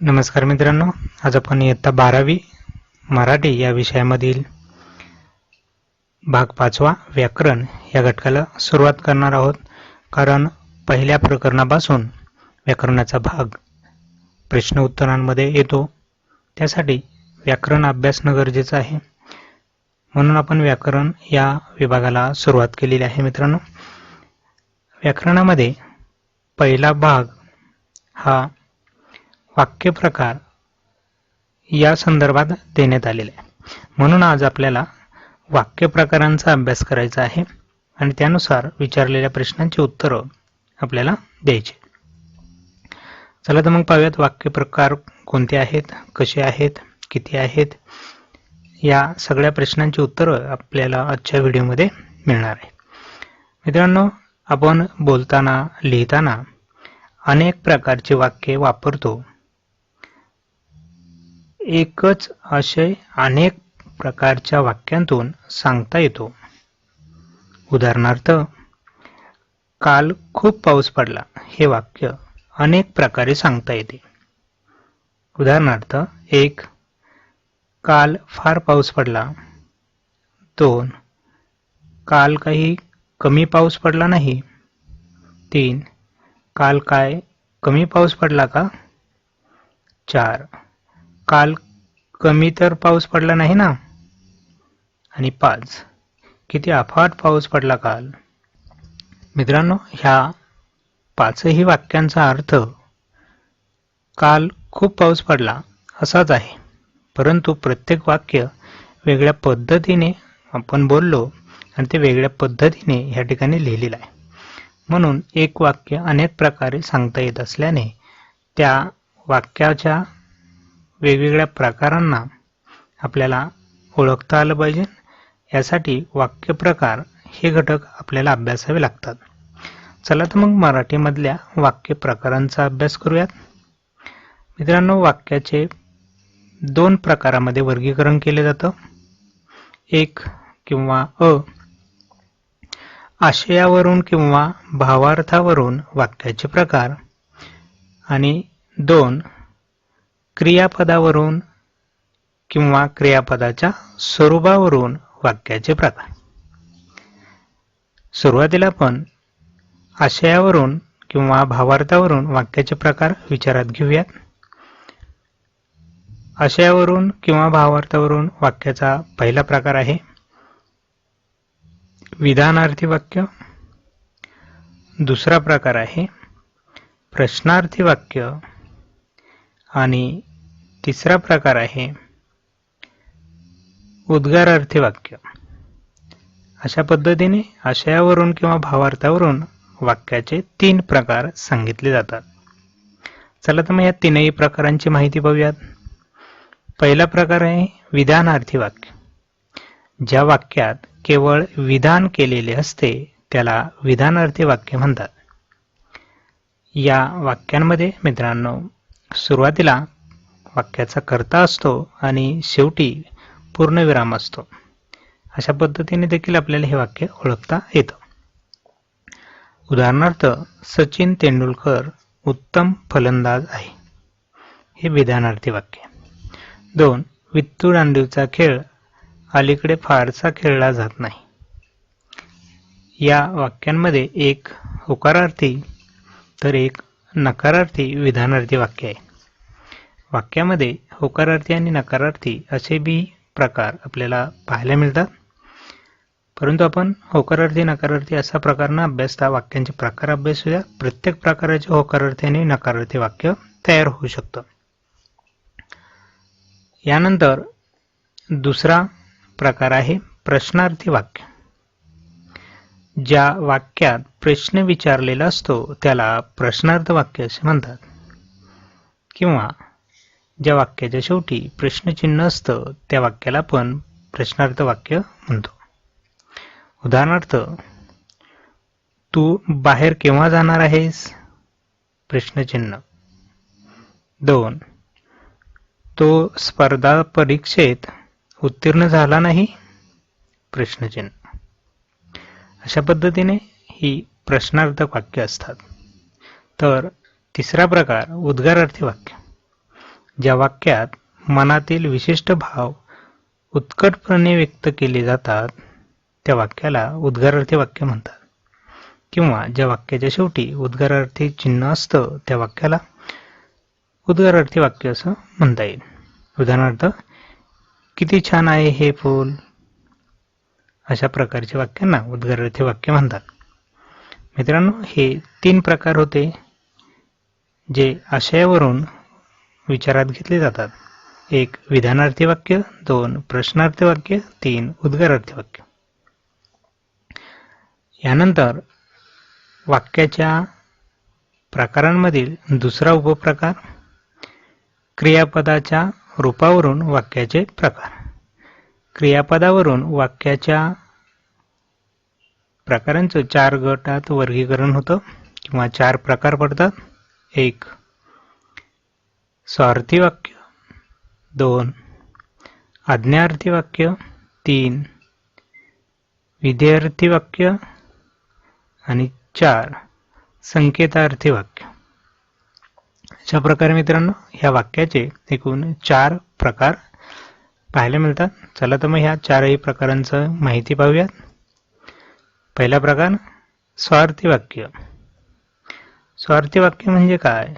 नमस्कार मित्रांनो आज आपण इयत्ता बारावी मराठी या विषयामधील भाग पाचवा व्याकरण या घटकाला सुरुवात करणार आहोत. कारण पहिल्या प्रकरणापासून व्याकरणाचा भाग प्रश्न उत्तरांमध्ये येतो. त्यासाठी व्याकरण अभ्यासणं गरजेचं आहे. म्हणून आपण व्याकरण या विभागाला सुरुवात केलेली आहे मित्रांनो. व्याकरणामध्ये पहिला भाग हा वाक्यप्रकार या संदर्भात देण्यात आलेले आहे. म्हणून आज आपल्याला वाक्यप्रकारांचा अभ्यास करायचा आहे आणि त्यानुसार विचारलेल्या प्रश्नांची उत्तरं आपल्याला द्यायची चला तर मग पाहूयात वाक्यप्रकार कोणते आहेत कसे आहेत किती आहेत? या सगळ्या प्रश्नांची उत्तरं आपल्याला आजच्या व्हिडिओमध्ये मिळणार आहे मित्रांनो आपण बोलताना लिहिताना अनेक प्रकारचे वाक्य वापरतो. एकच आशय अनेक प्रकारच्या वाक्यांतून सांगता येतो. उदाहरणार्थ काल खूप पाऊस पडला हे वाक्य अनेक प्रकारे सांगता येते. उदाहरणार्थ एक काल फार पाऊस पडला. दोन काल काही कमी पाऊस पडला नाही. तीन काल काय कमी पाऊस पडला का? चार काल कमी तर पाऊस पडला नाही ना? आणि पाच. किती अफाट पाऊस पडला काल. मित्रांनो ह्या पाचही वाक्यांचा अर्थ काल खूप पाऊस पडला असाच आहे. परंतु प्रत्येक वाक्य वेगळ्या पद्धतीने आपण बोललो आणि ते वेगळ्या पद्धतीने ह्या ठिकाणी लिहिलेलं आहे. म्हणून एक वाक्य अनेक प्रकारे सांगता येत असल्याने त्या वाक्याच्या वेगवेगळ्या प्रकारांना आपल्याला ओळखता आलं पाहिजे. यासाठी वाक्यप्रकार हे घटक आपल्याला अभ्यासावे लागतात. चला तर मग मराठीमधल्या वाक्यप्रकारांचा अभ्यास करूयात. मित्रांनो वाक्याचे दोन प्रकारामध्ये वर्गीकरण केले जातं. एक किंवा अ आशयावरून किंवा भावार्थावरून वाक्याचे प्रकार आणि दोन क्रियापदावरून किंवा क्रियापदाच्या स्वरूपावरून वाक्याचे प्रकार. सुरुवातीला आपण आशयावरून किंवा भावार्थावरून वाक्याचे प्रकार विचारात घेऊयात. आशयावरून किंवा भावार्थावरून वाक्याचा पहिला प्रकार आहे विधानार्थी वाक्य. दुसरा प्रकार आहे प्रश्नार्थी वाक्य. आणि तिसरा प्रकार आहे उद्गारार्थी वाक्य अशा पद्धतीने आशयावरून किंवा भावार्थावरून वाक्याचे तीन प्रकार सांगितले जातात. चला तर मग या तीनही प्रकारांची माहिती पाहूयात. पहिला प्रकार आहे विधानार्थी वाक्य ज्या वाक्यात केवळ विधान केलेले असते त्याला विधानार्थी वाक्य म्हणतात. या वाक्यांमध्ये मित्रांनो सुरुवातीला वाक्याचा कर्ता असतो आणि शेवटी पूर्णविराम असतो. अशा पद्धतीने देखील आपल्याला हे वाक्य ओळखता येतं. उदाहरणार्थ सचिन तेंडुलकर उत्तम फलंदाज आहे. हे विधानार्थी वाक्य. दोन वित्तू दांडूचा खेळ अलीकडे फारसा खेळला जात नाही. या वाक्यांमध्ये एक होकारार्थी तर एक नकारार्थी विधानार्थी वाक्य आहे. वाक्यामध्ये होकारार्थी आणि नकारार्थी असे बी प्रकार आपल्याला पाहायला मिळतात. परंतु आपण होकारार्थी नकारार्थी असा प्रकार न अभ्यासता वाक्यांचे प्रकार अभ्यासूया प्रत्येक प्रकाराचे होकारार्थी आणि नकारार्थी वाक्य तयार होऊ शकतं. यानंतर दुसरा प्रकार आहे प्रश्नार्थी वाक्य. ज्या वाक्यात प्रश्न विचारलेला असतो त्याला प्रश्नार्थ वाक्य असे म्हणतात. किंवा ज्या वाक्याच्या शेवटी प्रश्नचिन्ह असतं त्या वाक्याला आपण प्रश्नार्थ वाक्य म्हणतो. उदाहरणार्थ तू बाहेर केव्हा जाणार आहेस? प्रश्नचिन्ह. दोन तो स्पर्धा परीक्षेत उत्तीर्ण झाला नाही? प्रश्नचिन्ह. अशा पद्धतीने ही प्रश्नार्थक वाक्य असतात. तर तिसरा प्रकार उद्गारार्थी वाक्य. ज्या वाक्यात मनातील विशिष्ट भाव उत्कटपणे व्यक्त केले जातात त्या वाक्याला उद्गारार्थी वाक्य म्हणतात. किंवा ज्या वाक्याच्या शेवटी उद्गारार्थी चिन्ह असतं त्या वाक्याला उद्गारार्थी वाक्य असं म्हणता येईल. उदाहरणार्थ किती छान आहे हे फूल अशा प्रकारच्या वाक्यांना उद्गारार्थी वाक्य म्हणतात. मित्रांनो हे तीन प्रकार होते जे आशयावरून विचारात घेतले जातात. एक विधानार्थी वाक्य. दोन प्रश्नार्थी वाक्य. तीन उद्गारार्थी वाक्य. यानंतर वाक्याच्या प्रकारांमधील दुसरा उपप्रकार क्रियापदाच्या रूपावरून वाक्याचे प्रकार. क्रियापदावरून वाक्याच्या प्रकारांचं चार गटात वर्गीकरण होतं किंवा चार प्रकार पडतात. एक स्वार्थी वाक्य. दोन आज्ञार्थी वाक्य. तीन विधेयार्थी वाक्य. आणि चार संकेतार्थी वाक्य. अशा प्रकारे मित्रांनो ह्या वाक्याचे एकूण चार प्रकार पाहायला मिळतात. चला तर मग ह्या चारही प्रकारांचं माहिती पाहूयात. पहिला प्रकार स्वार्थी वाक्य. स्वार्थी वाक्य म्हणजे काय?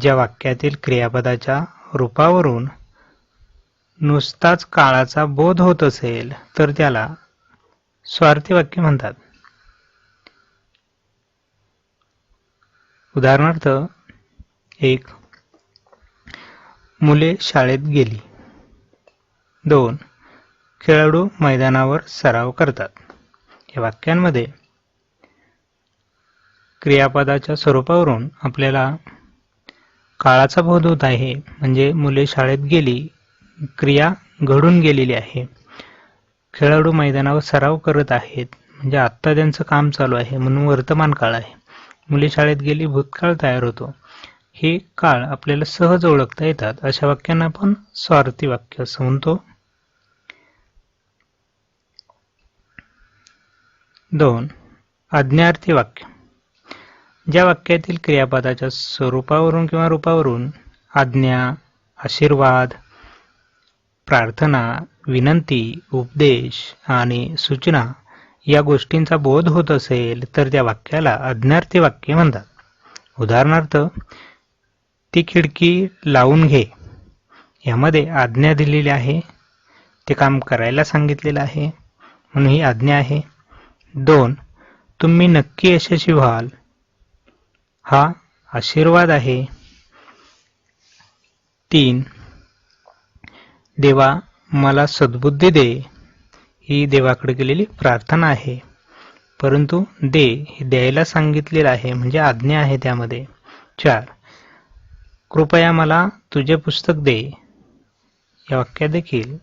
ज्या वाक्यातील क्रियापदाच्या रूपावरून नुसताच काळाचा बोध होत असेल तर त्याला स्वार्थी वाक्य म्हणतात. उदाहरणार्थ एक मुले शाळेत गेली. दोन. खेळाडू मैदानावर सराव करतात. या वाक्यांमध्ये क्रियापदाच्या स्वरूपावरून आपल्याला काळाचा बोध होत आहे म्हणजे मुले शाळेत गेली क्रिया घडून गेलेली आहे. खेळाडू मैदानावर सराव करत आहेत म्हणजे आत्ता त्यांचं काम चालू आहे म्हणून वर्तमान काळ आहे. मुले शाळेत गेली भूतकाळ तयार होतो. हे काळ आपल्याला सहज ओळखता येतात अशा वाक्यांना आपण स्वार्थी वाक्य असं म्हणतो. दोन. आज्ञार्थी वाक्य. ज्या वाक्यातील क्रियापदाच्या स्वरूपावरून किंवा रूपावरून आज्ञा आशीर्वाद प्रार्थना विनंती उपदेश आणि सूचना या गोष्टींचा बोध होत असेल तर त्या वाक्याला आज्ञार्थी वाक्य म्हणतात. उदाहरणार्थ ती खिडकी लावून घे. यामध्ये आज्ञा दिलेली आहे ते काम करायला सांगितलेलं आहे म्हणून ही आज्ञा आहे. दोन तुम्ही नक्की यशस्वी व्हाल. हा आशीर्वाद आहे. तीन देवा मला सद्बुद्धी दे. ही देवाकडे केलेली प्रार्थना आहे. परंतु दे हे द्यायला सांगितलेलं आहे म्हणजे आज्ञा आहे त्यामध्ये. चार कृपया मला तुझे पुस्तक दे. या वाक्यात देखील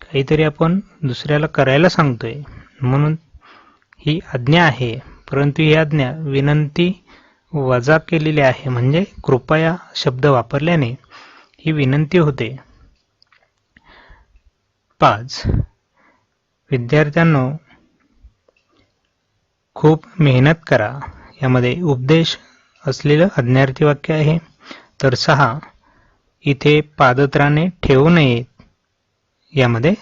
काहीतरी आपण दुसऱ्याला करायला सांगतोय. म्हणून ही आज्ञा आहे. परंतु ही आज्ञा विनंती वजा केलेली आहे. म्हणजे कृपया शब्द वापरल्याने ही विनंती होते. पाच. विद्यार्थ्यांनो खूप मेहनत करा. यामध्ये उपदेश असलेलं अज्ञार्थी वाक्य आहे. तर सहा. इथे पादत्राणे ठेवू नयेत. यामध्ये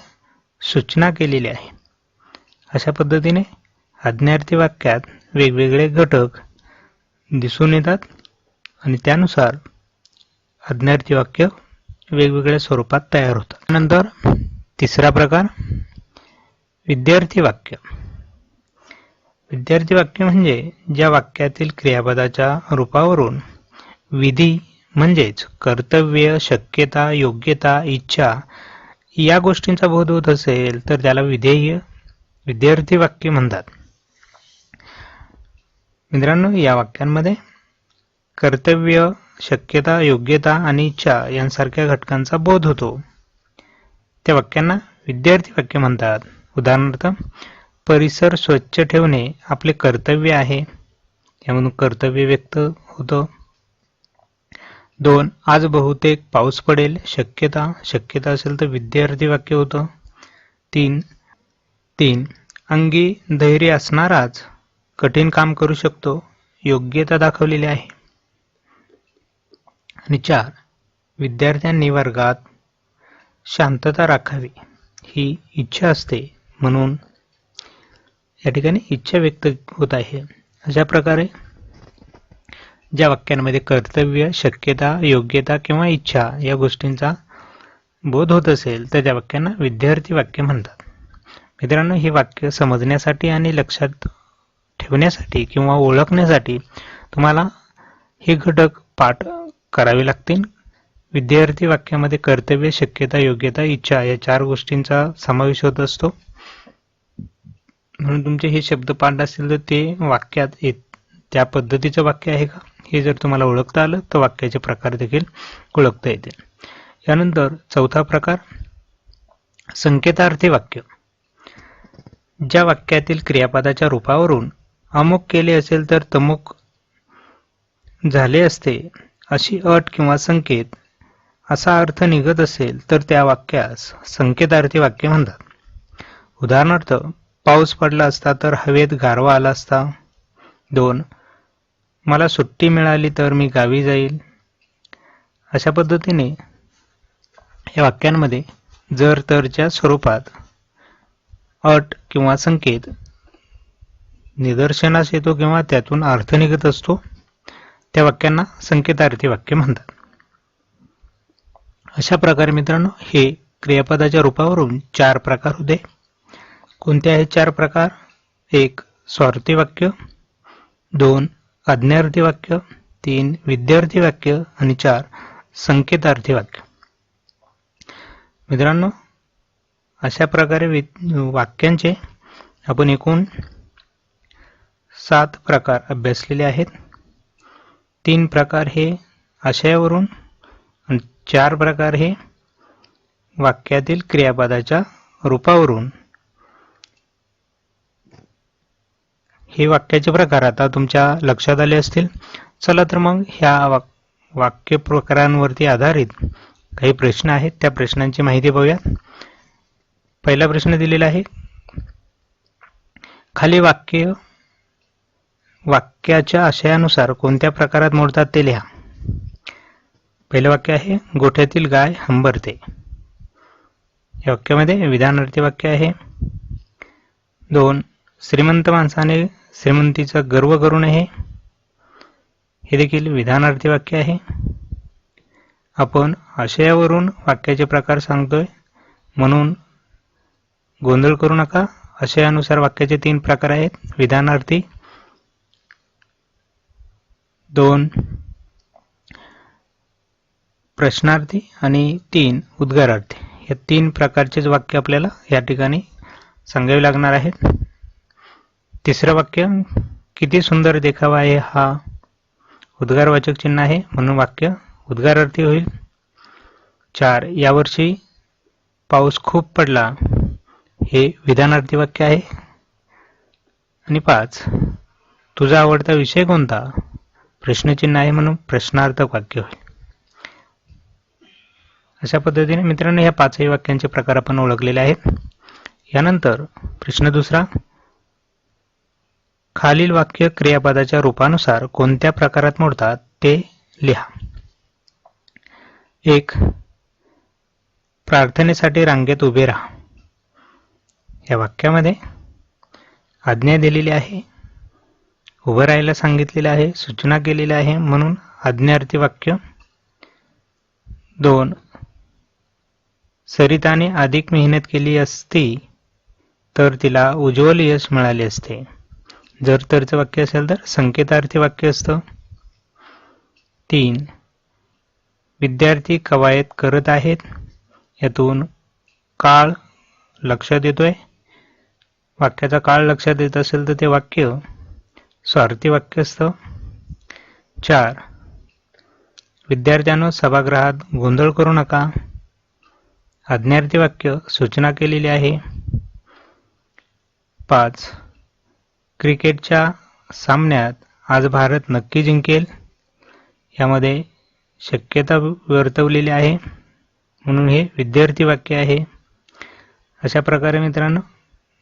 सूचना केलेली आहे. अशा पद्धतीने आज्ञार्थी वाक्यात वेगवेगळे घटक दिसून येतात आणि त्यानुसार अज्ञार्थी वाक्य वेगवेगळ्या स्वरूपात तयार होतात. नंतर तिसरा प्रकार विद्यार्थी वाक्य. विद्यार्थी वाक्य म्हणजे ज्या वाक्यातील क्रियापदाच्या रूपावरून विधी म्हणजेच कर्तव्य शक्यता योग्यता इच्छा या गोष्टींचा बोध होत असेल तर त्याला विधेय विद्यार्थी वाक्य म्हणतात. मित्रांनो या वाक्यांमध्ये कर्तव्य शक्यता योग्यता आणि इच्छा यांसारख्या घटकांचा बोध होतो. त्या वाक्यांना विद्यार्थी वाक्य म्हणतात. उदाहरणार्थ परिसर स्वच्छ ठेवणे आपले कर्तव्य आहे. यामधून कर्तव्य व्यक्त होतं. दोन आज बहुतेक पाऊस पडेल शक्यता शक्यता असेल तर विद्यार्थी वाक्य होतं. तीन तीन अंगी धैर्य असणाराच कठीण काम करू शकतो योग्यता दाखवलेली आहे. आणि चार विद्यार्थ्यांनी वर्गात शांतता राखावी ही इच्छा असते म्हणून या ठिकाणी इच्छा व्यक्त होत आहे. अशा प्रकारे ज्या वाक्यांमध्ये कर्तव्य शक्यता योग्यता किंवा इच्छा या गोष्टींचा बोध होत असेल तर त्या वाक्यांना विद्यार्थी वाक्य म्हणतात. मित्रांनो ही वाक्य समजण्यासाठी आणि लक्षात ठेवण्यासाठी किंवा ओळखण्यासाठी तुम्हाला हे घटक पाठ करावे लागतील. विद्यार्थी वाक्यामध्ये कर्तव्य शक्यता योग्यता इच्छा या चार गोष्टींचा समावेश होत असतो. म्हणून तुमचे हे शब्द पाठ असतील तर ते वाक्यात येत त्या पद्धतीचं वाक्य आहे का? हे जर तुम्हाला ओळखता आलं तर वाक्याचे प्रकार देखील ओळखता येतील. यानंतर चौथा प्रकार संकेतार्थी वाक्य. ज्या वाक्यातील क्रियापदाच्या रूपावरून अमुक केले असेल तर तमुक झाले असते अशी अट किंवा संकेत असा अर्थ निघत असेल तर त्या वाक्यास संकेतार्थी वाक्य म्हणतात. उदाहरणार्थ पाऊस पडला असता तर हवेत गारवा आला असता. दोन मला सुट्टी मिळाली तर मी गावी जाईल. अशा पद्धतीने या वाक्यांमध्ये जर तरच्या स्वरूपात अट किंवा संकेत निदर्शनास येतो किंवा त्यातून अर्थ निघत असतो त्या वाक्यांना संकेतार्थी वाक्य म्हणतात. अशा प्रकारे मित्रांनो हे क्रियापदाच्या रूपावरून चार प्रकार होते. कोणते आहेत चार प्रकार? एक स्वार्थी वाक्य दोन आज्ञार्थी वाक्य तीन विद्यार्थी वाक्य आणि चार संकेतार्थी वाक्य. मित्रांनो अशा प्रकारे वाक्यांचे आपण एकूण सात प्रकार अभ्यासलेले आहेत. तीन प्रकार हे आशयावरून आणि चार प्रकार हे वाक्यातील क्रियापदाच्या रूपावरून. हे वाक्याचे प्रकार आता तुमच्या लक्षात आले असतील. चला तर मग ह्या वाक वाक्य प्रकारांवरती आधारित काही प्रश्न आहेत. त्या प्रश्नांची माहिती पाहूयात. पहिला प्रश्न दिलेला आहे. खाली वाक्य वाक्याच्या आशयानुसार कोणत्या प्रकारात मोडतात ते लिहा. पहिलं वाक्य आहे गोठ्यातील गाय हंबरते. या वाक्यामध्ये विधानार्थी वाक्य आहे. दोन श्रीमंत माणसाने श्रीमंतीचा गर्व करू नये. हे देखील विधानार्थी वाक्य आहे. आपण आशयावरून वाक्याचे प्रकार सांगतोय म्हणून गोंधळ करू नका. आशयानुसार वाक्याचे तीन प्रकार आहेत विधानार्थी दोन प्रश्नार्थी आणि तीन उद्गारार्थी. या तीन प्रकारचेच वाक्य आपल्याला या ठिकाणी सांगावे लागणार आहेत. तिसरं वाक्य किती सुंदर देखावा आहे हा उद्गारवाचक चिन्ह आहे. म्हणून वाक्य उद्गारार्थी होईल. चार यावर्षी पाऊस खूप पडला. हे विधानार्थी वाक्य आहे. आणि पाच तुझा आवडता विषय कोणता? प्रश्नचिन्ह आहे म्हणून प्रश्नार्थक वाक्य होईल. अशा पद्धतीने मित्रांनो ह्या पाचही वाक्यांचे प्रकार आपण ओळखलेले आहेत. यानंतर प्रश्न दुसरा खालील वाक्य क्रियापदाच्या रूपानुसार कोणत्या प्रकारात मोडतात ते लिहा. एक प्रार्थनेसाठी रांगेत उभे राहा. या वाक्यामध्ये आज्ञा दिलेली आहे. उभं राहायला सांगितलेलं आहे सूचना केलेली आहे म्हणून आज्ञार्थी वाक्य दोन. सरिताने अधिक मेहनत केली असती तर तिला उज्ज्वल यश मिळाले असते. जर तरचं वाक्य असेल तर संकेतार्थी वाक्य असतं. तीन. विद्यार्थी कवायत करत आहेत यातून काळ लक्षात येतोय. वाक्याचा काळ लक्षात येत असेल तर ते वाक्य स्वार्थी वाक्यस्थ चार. विद्यार्थ्यांनो सभागृहात गोंधळ करू नका. आज्ञार्थी वाक्य सूचना केलेली आहे. पाच. क्रिकेटच्या सामन्यात आज भारत नक्की जिंकेल? यामध्ये शक्यता वर्तवलेली आहे. म्हणून हे विद्यार्थी वाक्य आहे. अशा प्रकारे मित्रांनो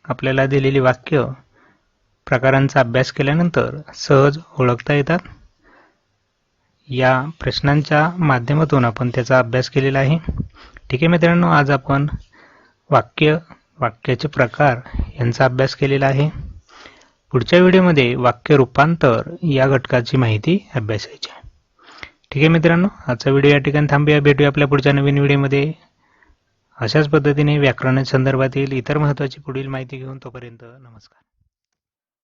आपल्याला दिलेली वाक्य प्रकारांचा अभ्यास केल्यानंतर सहज ओळखता येतात? या प्रश्नांच्या माध्यमातून आपण त्याचा अभ्यास केलेला आहे. ठीक आहे मित्रांनो आज आपण वाक्य वाक्याचे प्रकार यांचा अभ्यास केलेला आहे. पुढच्या व्हिडिओमध्ये वाक्य रूपांतर या घटकाची माहिती अभ्यासायची आहे. ठीक आहे मित्रांनो आजचा व्हिडिओ या ठिकाणी थांबूया. भेटूया आपल्या पुढच्या नवीन व्हिडिओमध्ये. अशाच पद्धतीने व्याकरणा संदर्भातील इतर महत्त्वाची पुढील माहिती घेऊन तोपर्यंत नमस्कार.